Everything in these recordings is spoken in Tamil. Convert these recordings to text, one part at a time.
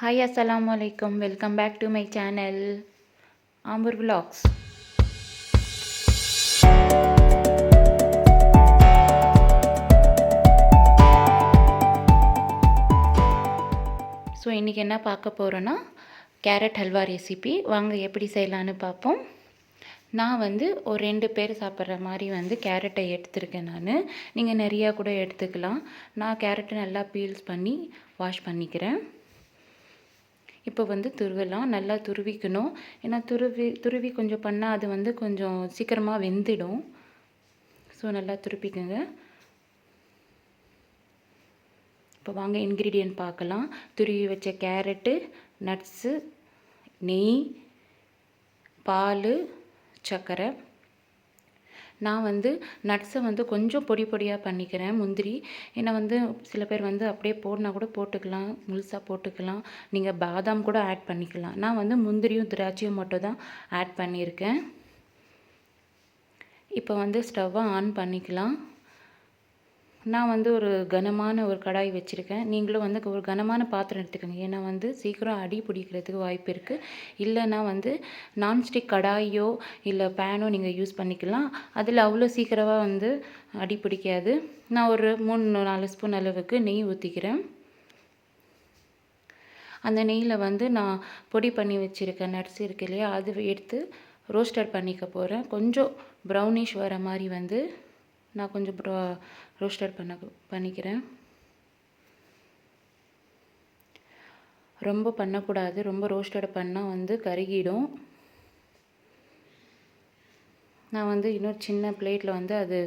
ஹாய் அஸ்லாம் வலைக்கம் welcome back to my channel Ambur vlogs. So இன்றைக்கி என்ன பார்க்க போகிறோன்னா கேரட் ஹல்வா ரெசிபி வாங்க எப்படி செய்யலான்னு பார்ப்போம். நான் வந்து ஒரு ரெண்டு பேர் சாப்பிட்ற மாதிரி வந்து கேரட்டை எடுத்திருக்கேன் நான். நீங்கள் நிறையா கூட எடுத்துக்கலாம். நான் கேரட்டை நல்லா பீல்ஸ் பண்ணி வாஷ் பண்ணிக்கிறேன். இப்போ வந்து துருவலாம் நல்லா துருவிக்கணும். ஏன்னா துருவி துருவி கொஞ்சம் பண்ணால் அது வந்து கொஞ்சம் சீக்கிரமாக வெந்துடும். ஸோ நல்லா துருப்பிக்குங்க. இப்போ வாங்க இன்க்ரீடியன்ட் பார்க்கலாம். துருவி வச்ச கேரட்டு நட்ஸு நெய் பால் சர்க்கரை நான் வந்து நட்ஸை வந்து கொஞ்சம் பொடி பொடியாக பண்ணிக்கிறேன் முந்திரி. ஏன்னா வந்து சில பேர் வந்து அப்படியே போடனா கூட போட்டுக்கலாம் முழுசாக போட்டுக்கலாம். நீங்கள் பாதாம் கூட ஆட் பண்ணிக்கலாம். நான் வந்து முந்திரியும் திராட்சையும் மட்டும் தான் ஆட் பண்ணியிருக்கேன். இப்போ வந்து ஸ்டவ்வை ஆன் பண்ணிக்கலாம். நான் வந்து ஒரு கனமான ஒரு கடாய் வச்சுருக்கேன். நீங்களும் வந்து ஒரு கனமான பாத்திரம் எடுத்துக்கோங்க. ஏன்னா வந்து சீக்கிரம் அடி பிடிக்கிறதுக்கு வாய்ப்பு இருக்குது இல்லைன்னா வந்து நான்ஸ்டிக் கடாயோ இல்லை பேனோ நீங்கள் யூஸ் பண்ணிக்கலாம். அதில் அவ்வளோ சீக்கிரமாக வந்து அடி பிடிக்காது. நான் ஒரு மூணு நாலு ஸ்பூன் அளவுக்கு நெய் ஊற்றிக்கிறேன் அந்த நெய்யில் வந்து நான் பொடி பண்ணி வச்சுருக்கேன் நட்ஸ் இருக்கு இல்லையா? அது எடுத்து ரோஸ்டர் பண்ணிக்க போகிறேன் கொஞ்சம் ப்ரௌனிஷ் வர மாதிரி வந்து நான் கொஞ்சம் ப்ரோ பண்ண பண்ணிக்கிறேன். ரொம்ப பண்ணக்கூடாது. ரொம்ப ரோஸ்டட் பண்ணால் வந்து கருகிடும். நான் வந்து இன்னொரு சின்ன பிளேட்டில் வந்து அது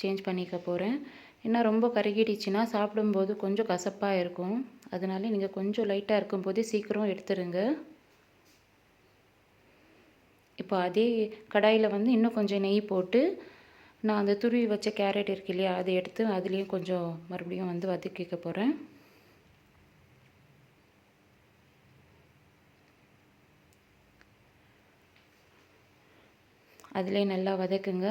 சேஞ்ச் பண்ணிக்க போகிறேன் ஏன்னா ரொம்ப கருகிடுச்சுன்னா சாப்பிடும்போது கொஞ்சம் கசப்பாக இருக்கும். அதனால நீங்கள் கொஞ்சம் லைட்டாக இருக்கும்போது சீக்கிரம் எடுத்துருங்க. இப்போ அதே கடாயில் வந்து இன்னும் கொஞ்சம் நெய் போட்டு நான் அந்த துருவி வச்ச கேரட் இருக்கு இல்லையா அதை எடுத்து அதுலேயும் கொஞ்சம் மறுபடியும் வந்து வதக்கிக்க போகிறேன் அதிலே நல்லா வதக்குங்க.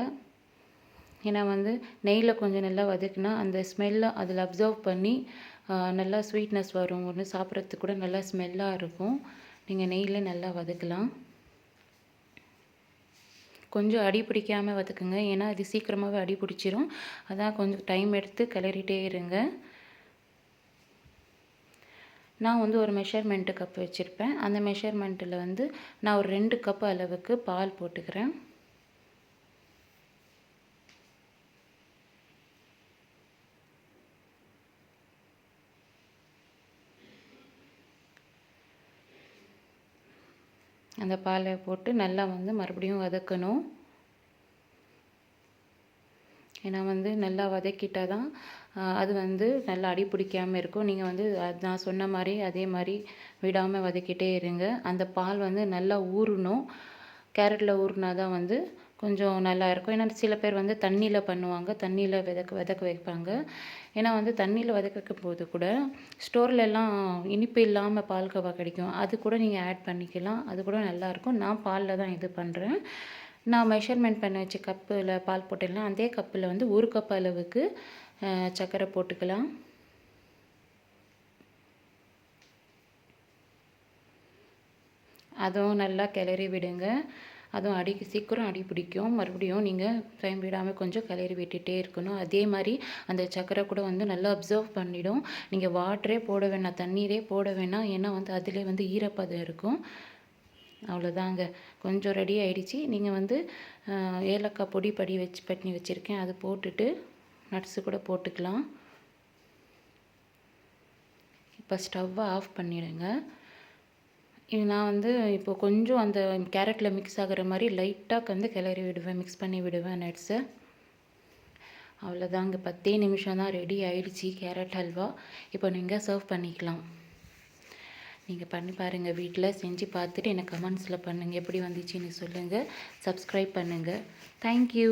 ஏன்னா வந்து நெய்யில் கொஞ்சம் நல்லா வதக்குனா அந்த ஸ்மெல்லை அதில் அப்சர்வ் பண்ணி நல்லா ஸ்வீட்னஸ் வரும். ஒன்று சாப்பிட்றதுக்கு கூட நல்லா ஸ்மெல்லாக இருக்கும். நீங்கள் நெய்யில் நல்லா வதக்கலாம். கொஞ்சம் அடி பிடிக்காமல் வதக்குங்க. ஏன்னா அது சீக்கிரமாகவே அடி பிடிச்சிரும். அதான் கொஞ்சம் டைம் எடுத்து கிளறிட்டே இருங்க. நான் வந்து ஒரு மெஷர்மெண்ட்டு கப் வச்சுருப்பேன். அந்த மெஷர்மெண்ட்டில் வந்து நான் ஒரு ரெண்டு கப் அளவுக்கு பால் போட்டுக்கிறேன். அந்த பாலை போட்டு நல்லா வந்து மறுபடியும் வதக்கணும். ஏன்னா வந்து நல்லா வதக்கிட்டால் தான் அது வந்து நல்லா அடி பிடிக்காமல் இருக்கும். நீங்கள் வந்து அது நான் சொன்ன மாதிரி அதே மாதிரி விடாமல் வதக்கிட்டே இருங்க. அந்த பால் வந்து நல்லா ஊறணும். கேரட்டில் ஊறினா தான் வந்து கொஞ்சம் நல்லா இருக்கும். ஏன்னா சில பேர் வந்து தண்ணியில் பண்ணுவாங்க. தண்ணியில் விதக்க விதக்க வைப்பாங்க. ஏன்னா வந்து தண்ணியில் வதக்க வைக்கும் போது கூட ஸ்டோர்லெல்லாம் இனிப்பு இல்லாமல் பால் பால்கோவா கிடைக்கும். அது கூட நீங்கள் ஆட் பண்ணிக்கலாம். அது கூட நல்லாயிருக்கும் நான் பாலில் தான் இது பண்ணுறேன் நான் மெஷர்மெண்ட் பண்ண வச்ச கப்பில் பால் போட்டுடலாம் அதே கப்பில் வந்து ஒரு கப் அளவுக்கு சர்க்கரை போட்டுக்கலாம். அதுவும் நல்லா கிளறி விடுங்க. அதுவும் அடி சீக்கிரம் அடி பிடிக்கும். மறுபடியும் நீங்கள் டைம் விடாமல் கொஞ்சம் கிளறி விட்டுகிட்டே இருக்கணும். அதே மாதிரி அந்த சக்கரை கூட வந்து நல்லா அப்சர்வ் பண்ணிடும். நீங்கள் வாட்டரே போட வேணாம் தண்ணீரே போட வேணாம். ஏன்னா வந்து அதிலே வந்து ஈரப்பதம் இருக்கும். அவ்வளோதாங்க கொஞ்சம் ரெடி ஆகிடுச்சி நீங்கள் வந்து ஏலக்காய் பொடி படி வச்சு பண்ணி வச்சுருக்கேன். அது போட்டுட்டு நட்ஸு கூட போட்டுக்கலாம். இப்போ ஸ்டவ்வை ஆஃப் பண்ணிவிடுங்க நான் வந்து இப்போ கொஞ்சம் அந்த கேரட்டில் மிக்ஸ் ஆகிற மாதிரி லைட்டாக வந்து கிளறி விடுவேன் மிக்ஸ் பண்ணி விடுவேன் நட்ஸை அவ்வளோதாங்க பத்தே நிமிஷம் தான் ரெடி ஆயிடுச்சு கேரட் ஹல்வா இப்போ நீங்கள் சர்வ் பண்ணிக்கலாம். நீங்கள் பண்ணி பாருங்கள் வீட்டில் செஞ்சு பார்த்துட்டு எனக்கு கமெண்ட்ஸில் பண்ணுங்கள் எப்படி வந்துச்சுன்னு சொல்லுங்கள் சப்ஸ்கிரைப் பண்ணுங்கள் தேங்க்யூ